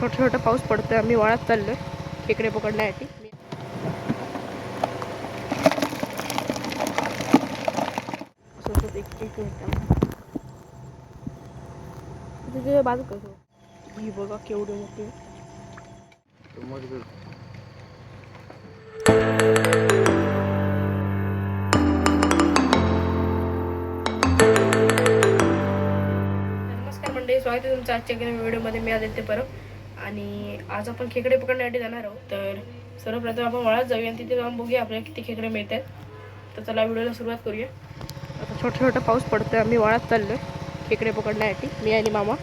छोटा छोटा पाऊस पडतोय आम्ही वाळत चाललोय. खेकडे पकडण्यासाठी. एक एक तिथे बाजू कसं ही बघा केवढे नमस्कार मंडळी स्वागत आहे तुमचं आजच्या एका व्हिडिओमध्ये. मी आदित्य परब. आणि आज आपण खेकडे पकडण्यासाठी जाणार आहोत. तर सर्वप्रथम आपण वळात जाऊया आणि तिथे जाऊन बघूया आपल्याला किती खेकडे मिळत आहेत तर चला व्हिडिओला सुरुवात करूया. आता छोटा छोटा पाऊस पडतोय. आम्ही वळात आहे खेकडे पकडण्यासाठी. मी आणि मामा.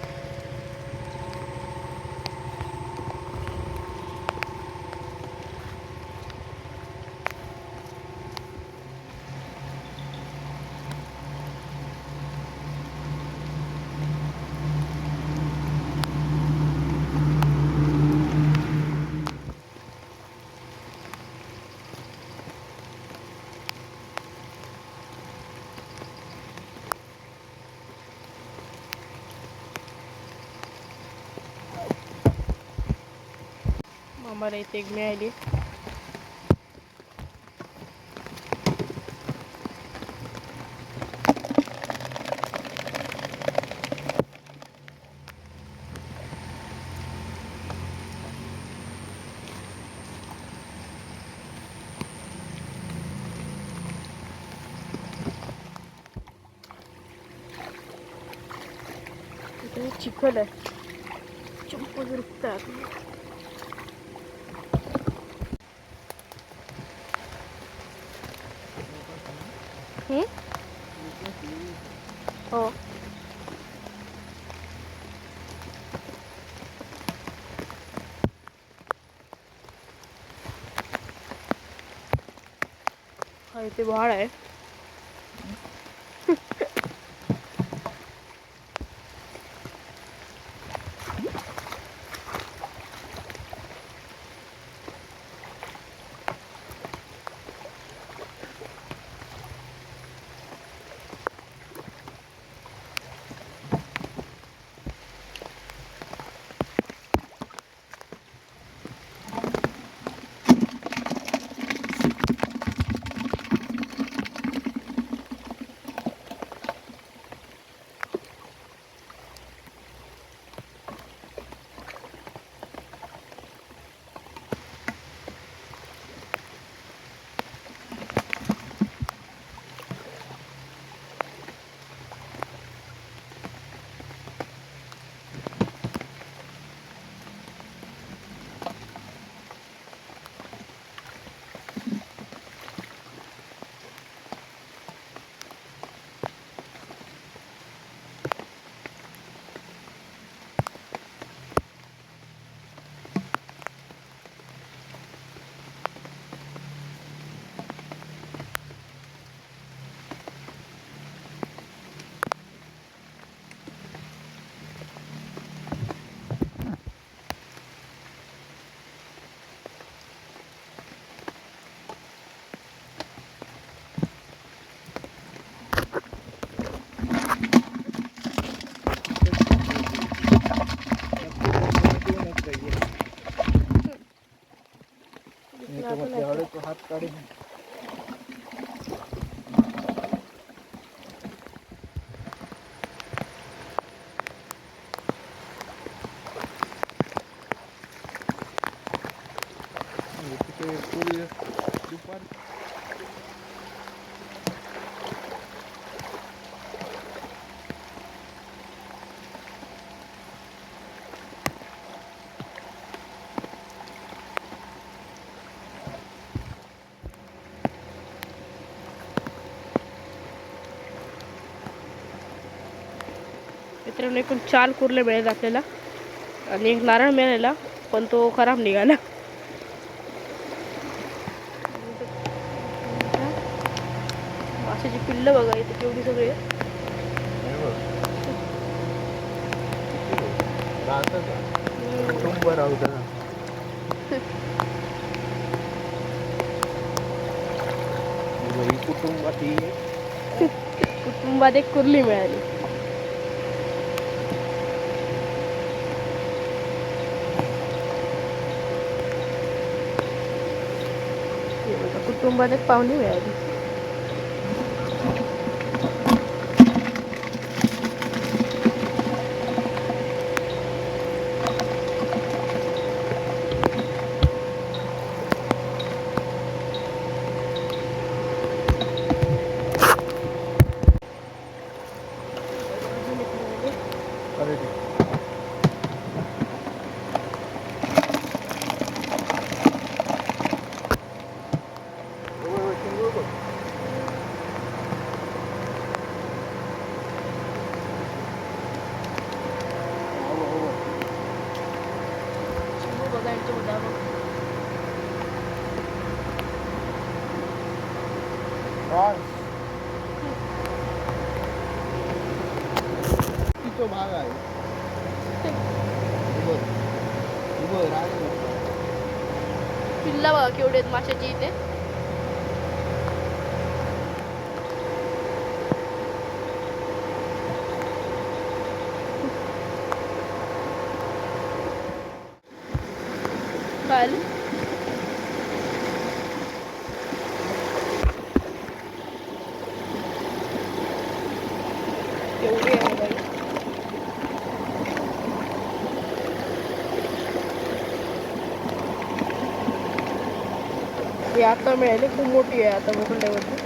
मामाला इथे एक मिळाली इथे चिखल आहे चंपल हम्म? हो हा इथे वाळ आहे हात काढे दुपार. मित्रांनो एकूण चार कुर्ले मिळाले आपल्याला. आणि एक नारळ मिळालेला पण तो खराब निघाला. माशाची पिल्लं बघा इथे केवढी सगळी कुटुंबात एक कुर्ली मिळाली. कुटुंबात एक पाहुणी मिळाली अरे ते. होय, होय, शिंगो बघ. हो, हो, हो. बघायचं होता भाग आहे पिल्ला बघा केवढे आहेत माशाची इथे. काय आलं? केवढी आहे बाई ही आता मिळाली खूप मोठी आहे आता मोकळ्यावरती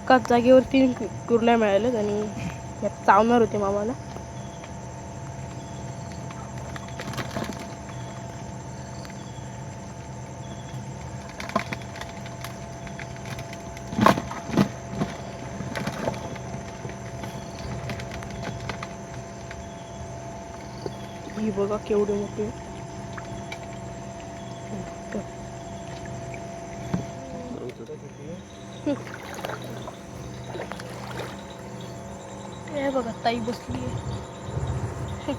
एकाच जागेवर तीन कुर्ल्या मिळाल्यात आणि यात चावणार होते मामाला. ही बघा केवढी मोठी. बघा ताई बसली आहे.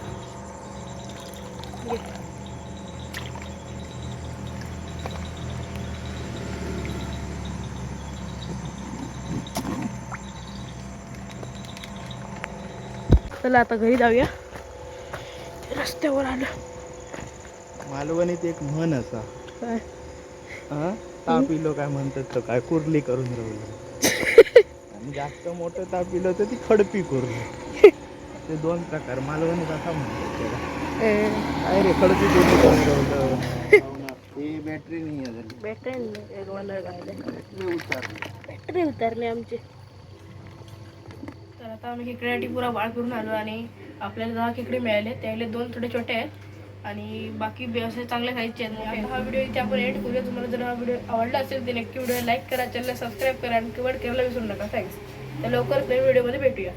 चला आता घरी जाऊया. रस्त्यावर आलं. मालवणीत एक म्हण असा. काय? हा ताप पिलो काय म्हणतात तर काय? कुर्ली करून राहिलो. आणि जास्त मोठं ताप पिलं तर ती खडपी कुर्ली. ते दोन प्रकार मालवणीत असा म्हणतात त्याला काय रे हे बॅटरी नाही आहे बॅटरी उतारली. बॅटरी उतरले आमचे. तर आता आम्ही खेकड्यासाठी पुरा वाळ करून आलो आणि आपल्याला दहा खेकडे मिळाले. त्यातले दोन थोडे छोटे आहेत आणि बाकी असे चांगले खायचे आहेत. हा व्हिडिओ इथे आपण एंड करूया. तुम्हाला जर हा व्हिडिओ आवडला असेल तर नक्की व्हिडिओ लाईक करा चॅनल सबस्क्राईब करा आणि कमेंट करायला विसरू नका. थँक्स तर लवकरच नवीन व्हिडिओमध्ये भेटूया.